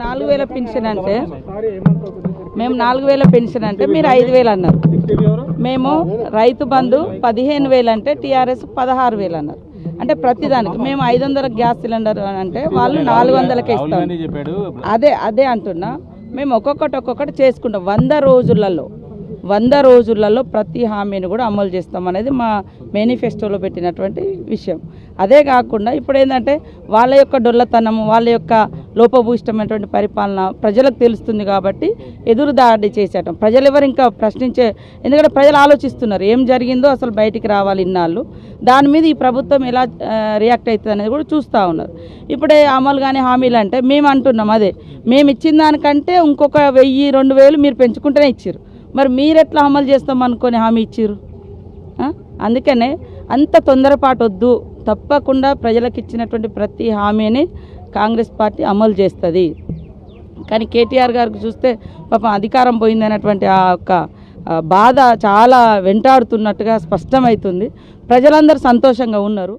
నాలుగు వేల పెన్షన్ అంటే మేము నాలుగు వేల పెన్షన్ అంటే మీరు ఐదు వేలు అన్నారు మేము రైతు బంధు పదిహేను వేలు అంటే టీఆర్ఎస్ పదహారు వేలు అన్నారు అంటే ప్రతిదానికి మేము ఐదు వందల గ్యాస్ సిలిండర్ అంటే వాళ్ళు నాలుగు వందలకే ఇస్తాం అదే అదే అంటున్నా మేము ఒక్కొక్కటి ఒక్కొక్కటి చేసుకుంటాం వంద రోజులలో వంద రోజులలో ప్రతి హామీని కూడా అమలు చేస్తాం అనేది మా మేనిఫెస్టోలో పెట్టినటువంటి విషయం. అదే కాకుండా ఇప్పుడు ఏంటంటే వాళ్ళ యొక్క డొల్లతనము వాళ్ళ యొక్క లోపభూయిష్టమైనటువంటి పరిపాలన ప్రజలకు తెలుస్తుంది కాబట్టి ఎదురు దాడి చేసేయటం. ప్రజలు ఎవరు ఇంకా ప్రశ్నించే ఎందుకంటే ప్రజలు ఆలోచిస్తున్నారు ఏం జరిగిందో అసలు బయటికి రావాలి ఇన్నాళ్ళు. దాని మీద ఈ ప్రభుత్వం ఎలా రియాక్ట్ అవుతుంది అనేది కూడా చూస్తూ ఉన్నారు. ఇప్పుడే అమలు కానీ హామీలు అంటే మేము అంటున్నాం అదే. మేము ఇచ్చిన దానికంటే ఇంకొక వెయ్యి రెండు వేలు మీరు పెంచుకుంటూనే ఇచ్చారు మరి మీరు ఎట్లా అమలు చేస్తామనుకొని హామీ ఇచ్చారు అందుకనే అంత తొందరపాటు వద్దు తప్పకుండా ప్రజలకు ఇచ్చినటువంటి ప్రతి హామీని కాంగ్రెస్ పార్టీ అమలు చేస్తుంది. కానీ కేటీఆర్ గారికి చూస్తే పాపం అధికారం పోయిందనేటువంటి ఆ యొక్క బాధ చాలా వెంటాడుతున్నట్టుగా స్పష్టమవుతుంది ప్రజలందరూ సంతోషంగా ఉన్నారు.